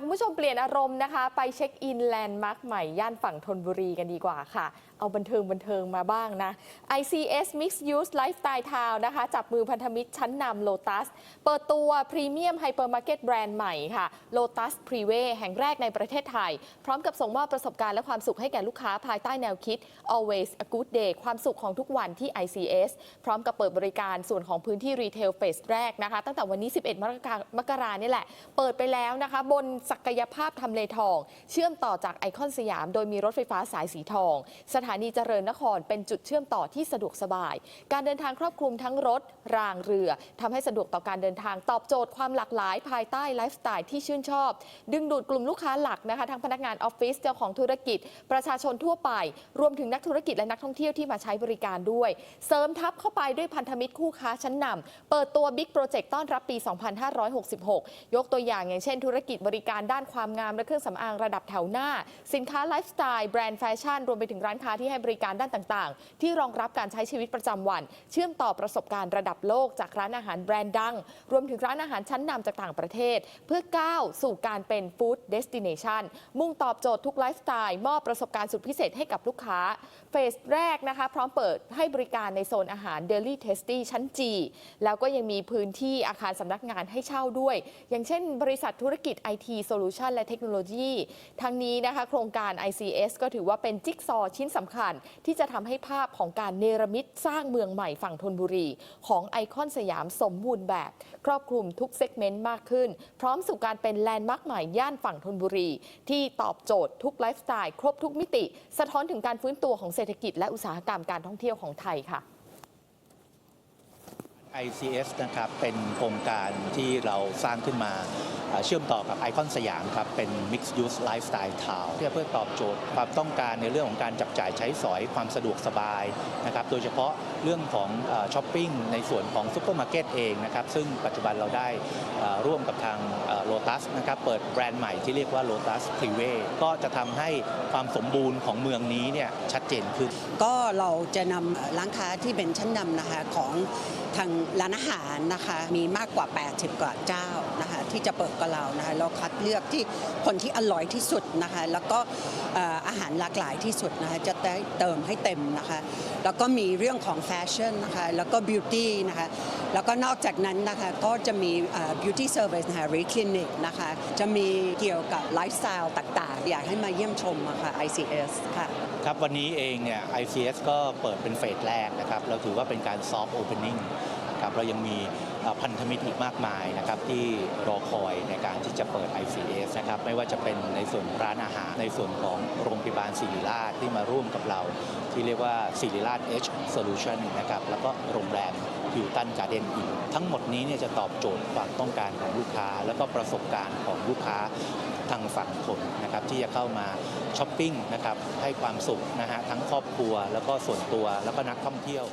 คุณผู้ชมเปลี่ยนอารมณ์นะคะ ไปเช็คอินแลนด์มาร์คใหม่ ย่านฝั่งธนบุรีกันดีกว่าค่ะเอาบันเทิงบันเทิงมาบ้างนะ ICS Mixed Use Lifestyle Town นะคะ จับมือพันธมิตรชั้นนำ Lotus เปิดตัวพรีเมียมไฮเปอร์มาร์เก็ตแบรนด์ใหม่ค่ะ Lotus p r i v e แห่งแรกในประเทศไทย พร้อมกับส่งมอบประสบการณ์และความสุขให้แก่ลูกค้าภายใต้แนวคิด always a good day ความสุขของทุกวันที่ ICS พร้อมกับเปิดบริการส่วนของพื้นที่รีเทลเฟสแรกนะคะ ตั้งแต่วันนี้ 11 มกรามกรานี่แหละ เปิดไปแล้วนะคะ บนศักยภาพทำเลทอง เชื่อมต่อจากไอคอนสยาม โดยมีรถไฟฟ้าสายสีทองสถานนี่เจริญนครเป็นจุดเชื่อมต่อที่สะดวกสบาย การเดินทางครอบคลุมทั้งรถ รางเรือทำให้สะดวกต่อการเดินทางตอบโจทย์ความหลากหลาย ภายใต้ไลฟ์สไตล์ที่ชื่นชอบ ดึงดูดกลุ่มลูกค้าหลักนะคะทั้งพนักงานออฟฟิศเจ้าของธุรกิจ ประชาชนทั่วไป รวมถึงนักธุรกิจและนักท่องเที่ยวที่มาใช้บริการด้วย เสริมทับเข้าไปด้วยพันธมิตรคู่ค้าชั้นนำเปิดตัวบิ๊กโปรเจกต์ต้อนรับปี 2566 ยกตัวอย่างอย่างเช่น ธุรกิจบริการด้านความงามและเครื่องสำอางระดับแถวหน้า สินค้าไลฟ์สไตล์แบรนด์แฟชั่นรวมไปถึงร้านค้าที่ให้บริการด้านต่างๆ ที่รองรับการใช้ชีวิตประจำวัน เชื่อมต่อประสบการณ์ระดับโลกจากร้านอาหารแบรนด์ดัง รวมถึงร้านอาหารชั้นนำจากต่างประเทศ เพื่อก้าวสู่การเป็นฟู้ดเดสติเนชันมุ่งตอบโจทย์ทุกไลฟ์สไตล์มอบประสบการณ์สุดพิเศษให้กับลูกค้าเฟสแรกนะคะ พร้อมเปิดให้บริการในโซนอาหาร Daily Tasty ชั้น G แล้วก็ยังมีพื้นที่อาคารสำนักงานให้เช่าด้วย อย่างเช่นบริษัทธุรกิจ IT Solution และเทคโนโลยี ทั้งนี้นะคะ โครงการ ICS ก็ถือว่าเป็นจิ๊กซอว์ชิ้นสำคัญ ที่จะทำให้ภาพของการเนรมิตสร้างเมืองใหม่ฝั่งธนบุรี ของไอคอนสยามสมบูรณ์แบบ ครอบคลุมทุกเซกเมนต์มากขึ้น พร้อมสู่การเป็นแลนด์มาร์คใหม่ย่านฝั่งธนบุรี ที่ตอบโจทย์ทุกไลฟ์สไตล์ครบทุกมิติ สะท้อนถึงการฟื้นตัวของเศรษฐกิจและอุตสาหกรรมการท่องเที่ยวของไทยค่ะ ICS นะครับเป็นโครงการที่เราสร้างขึ้นมา เชื่อมต่อกับไอคอนสยามครับ เป็น Mixed Use Lifestyle Town เพื่อเพื่อตอบโจทย์ความต้องการในเรื่องของการจับจ่ายใช้สอยความสะดวกสบายนะครับโดยเฉพาะเรื่องของช้อปปิ้งในส่วนของซุปเปอร์มาร์เก็ตเองนะครับซึ่งปัจจุบันเราได้ร่วมกับทางโลตัสนะครับเปิดแบรนด์ใหม่ที่เรียกว่า Lotus p r i v e ก็จะทำให้ความสมบูรณ์ของเมืองนี้เนี่ยชัดเจนขึ้น ก็เราจะนำร้านค้าที่เป็นชั้นนำนะคะของทางร้านอาหารนะคะมีมากกว่า 80 กว่าเจ้านะคะที่จะเปิดกับเรานะคะเราคัดเลือกที่คนที่อร่อยที่สุดนะคะแล้วก็อาหารหลากหลายที่สุดนะคะจะได้เติมให้เต็มนะคะแล้วก็มีเรื่องของแฟชั่นนะคะแล้วก็บิวตี้นะคะแล้วก็นอกจากนั้นนะคะก็จะมีบิวตี้เซอร์วิสนะคะรีคลินิกนะคะจะมีเกี่ยวกับไลฟ์สไตล์ต่างๆ อยากให้มาเยี่ยมชมอะคะ ICS ค่ะครับวันนี้เองเนี่ย ICS ก็เปิดเป็นเฟสแรกนะครับเราถือว่าเป็นการซอฟต์โอเพนนิ่งครับเรายังมีพันธมิตรอีกมากมายนะครับที่รอคอย จะเปิด ICS นะครับไม่ว่าจะเป็นในส่วนร้านอาหาร ในส่วนของโรงพยาบาลศิริราชที่มาร่วมกับเรา ที่เรียกว่าศิริราช H Solution นะครับแล้วก็โรงแรมฮิวตันการ์เดนอินทั้งหมดนี้เนี่ยจะตอบโจทย์ความต้องการของลูกค้า แล้วก็ประสบการณ์ของลูกค้าทางฝั่งคนนะครับที่จะเข้ามาช้อปปิ้งนะครับให้ความสุขนะฮะทั้งครอบครัวแล้วก็ส่วนตัวแล้วก็นักท่องเที่ยว